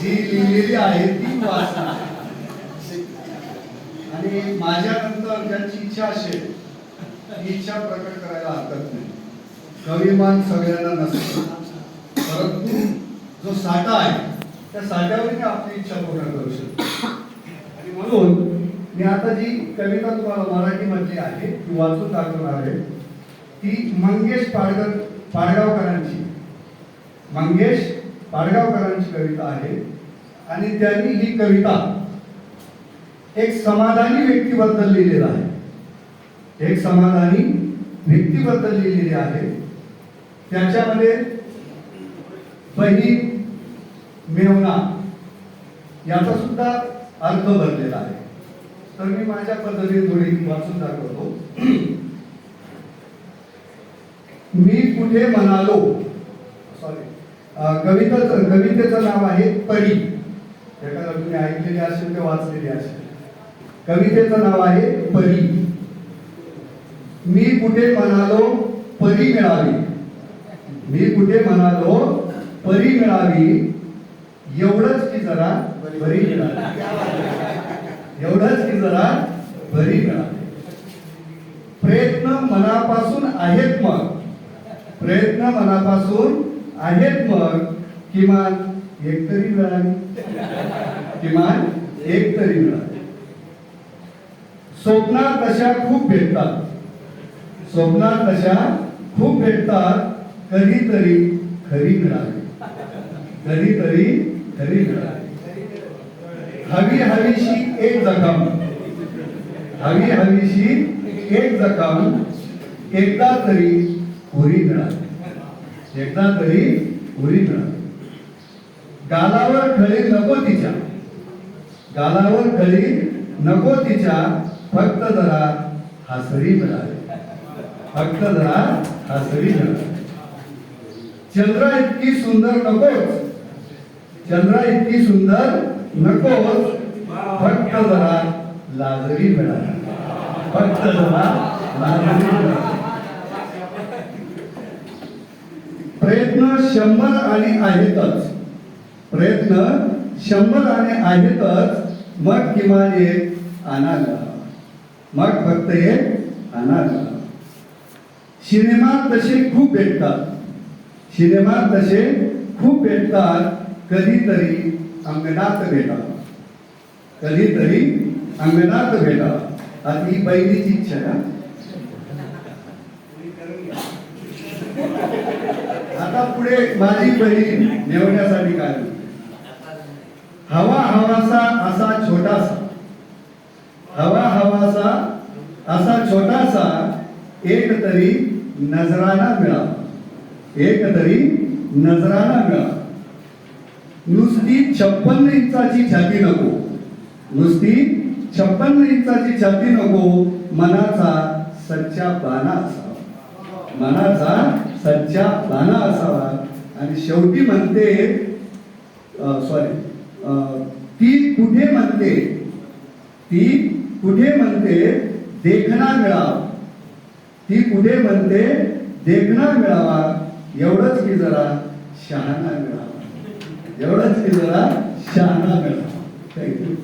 जी लिहिलेली आहे ती वाचा. आणि माझ्यानंतर ज्यांची इच्छा असेल ती इच्छा प्रकट करायला हरकत नाही. कविमान सगळ्यांना नसतो. परंतु जो साठा आहे त्या साठ्यावरही आपली इच्छा पूर्ण करू शकतो. आणि म्हणून मी आता जी कविता तुम्हाला मराठीमधली आहे ती वाचून दाखवणार आहे. ती मंगेश पाडगाव पाडगावकरांची. मंगेश पाडगावकरांची कविता आहे आणि त्यांनी ही कविता एक समाधानी व्यक्तीबद्दल लिहिलेला आहे. एक समाधानी व्यक्तीबद्दल लिहिलेली आहे. त्याच्यामध्ये बहीण मेवना याचा सुद्धा अर्थ भरलेला आहे. तर मी माझ्या पद्धतीने थोडी वाचून दाखवतो. मी कुठे म्हणालो. सॉरी कविताचं कवितेचं नाव आहे परी. एखादा तुम्ही ऐकलेली असेल ते वाचलेली असेल. कवितेचं नाव आहे परी. मी कुठे म्हणालो परी मिळावी. मी कुठे म्हणालो परी मिळावी. एवढंच की जरा बरी मिळावी. एवढंच की जरा बरी मिळावी. प्रयत्न मनापासून आहेत मग. प्रयत्न मनापासून आहेत मग. किमान एक तरी मिळाली. किमान एक तरी मिळाली. स्वप्नात तशा खूप भेटतात. स्वप्नात तशा खूप भेटतात. कधीतरी खरी मिळाली. कधीतरी खरी मिळाली. हवी हवीशी एक जखम. हवी हवीशी एक जखम. एकदा तरी पुरी मिळाली. एकदा तरी पुरी मिळाली. गालावर खळी नको तिच्या. गालावर खळी नको तिच्या. फक्त जरा हसरी मिळाली. फक्त जरा हसरी मिळाली. चंद्र इतकी सुंदर नकोच. चंद्र इतकी सुंदर नकोच. फक्त जरा लाजरी मिळाली. फक्त जरा लाजरी मिळाली. प्रयत्न शंभर आणि आहेतच. प्रयत्न शंभर आणि आहेतच मग किमान एक आणायला मग फक्त एक आणायला सिनेमात तसे खूप भेटतात. सिनेमात तसे खूप भेटतात कधीतरी अंगणात भेटा कधीतरी अंगणात भेटा आता ही बहिणीची इच्छा आहे आता पुढे माझी बहीण नेवण्यासाठी काय हवा हवासा असा छोटासा. हवा हवासा असा छोटासा एक तरी नजराना मिळावा. एक तरी नजराना मिळावा. नुसती छप्पन्न इंचाची छाती नको. नुसती छप्पन्न इंचाची छाती नको. मनाचा सच्चा बाणा असावा. मनाचा सच्चा बाणा असावा. आणि शेवटी म्हणते सॉरी ती कुठे म्हणते? ती कुठे म्हणते? देखणा मिळावा. ती कुठे म्हणते? देखणा मिळावा. एवढंच की जरा शहाणा मिळावा. एवढंच की जरा शहाणा मिळावा. थँक्यू